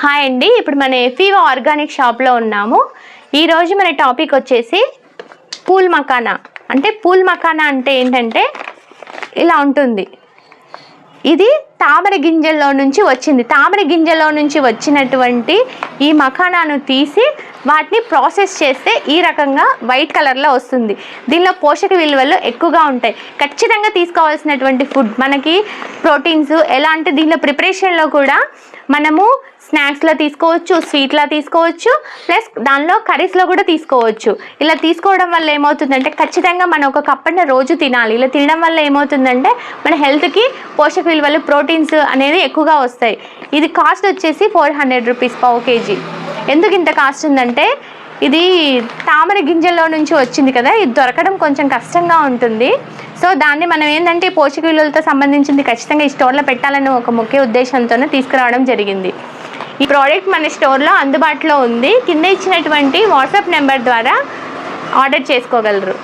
Hi అండి ఇప్పుడు మన ఎఫీవో ఆర్గానిక్ షాప్లో ఉన్నాము. ఈరోజు మన టాపిక్ వచ్చేసి పూల్ మకానా. అంటే పూల్ మకానా అంటే ఏంటంటే ఇలా ఉంటుంది. ఇది తామర గింజల్లో నుంచి వచ్చింది. తామర గింజల్లో నుంచి వచ్చినటువంటి ఈ మఖానాను తీసి వాటిని ప్రాసెస్ చేస్తే ఈ రకంగా వైట్ కలర్లో వస్తుంది. దీనిలో పోషక విలువలు ఎక్కువగా ఉంటాయి. ఖచ్చితంగా తీసుకోవాల్సినటువంటి ఫుడ్ మనకి ప్రోటీన్స్ ఎలా అంటే దీనిలో ప్రిపరేషన్లో కూడా మనము స్నాక్స్లో తీసుకోవచ్చు స్వీట్లో తీసుకోవచ్చు ప్లస్ దానిలో కర్రీస్లో కూడా తీసుకోవచ్చు. ఇలా తీసుకోవడం వల్ల ఏమవుతుందంటే ఖచ్చితంగా మనం ఒక కప్పన్న రోజు తినాలి. ఇలా తినడం వల్ల ఏమవుతుందంటే మన హెల్త్కి పోషక విలువలు ప్రోటీన్ ప్రోటీన్స్ అనేది ఎక్కువగా వస్తాయి. ఇది కాస్ట్ వచ్చేసి ఫోర్ హండ్రెడ్ రూపీస్ పావు కేజీ. ఎందుకు ఇంత కాస్ట్ ఉందంటే ఇది తామర గింజల్లో నుంచి వచ్చింది కదా ఇది దొరకడం కొంచెం కష్టంగా ఉంటుంది. సో దాన్ని మనం ఏంటంటే పోషక విలువలతో సంబంధించింది ఖచ్చితంగా ఈ స్టోర్లో పెట్టాలని ఒక ముఖ్య ఉద్దేశంతోనే తీసుకురావడం జరిగింది. ఈ ప్రోడక్ట్ మన స్టోర్లో అందుబాటులో ఉంది. కింద ఇచ్చినటువంటి వాట్సాప్ నెంబర్ ద్వారా ఆర్డర్ చేసుకోగలరు.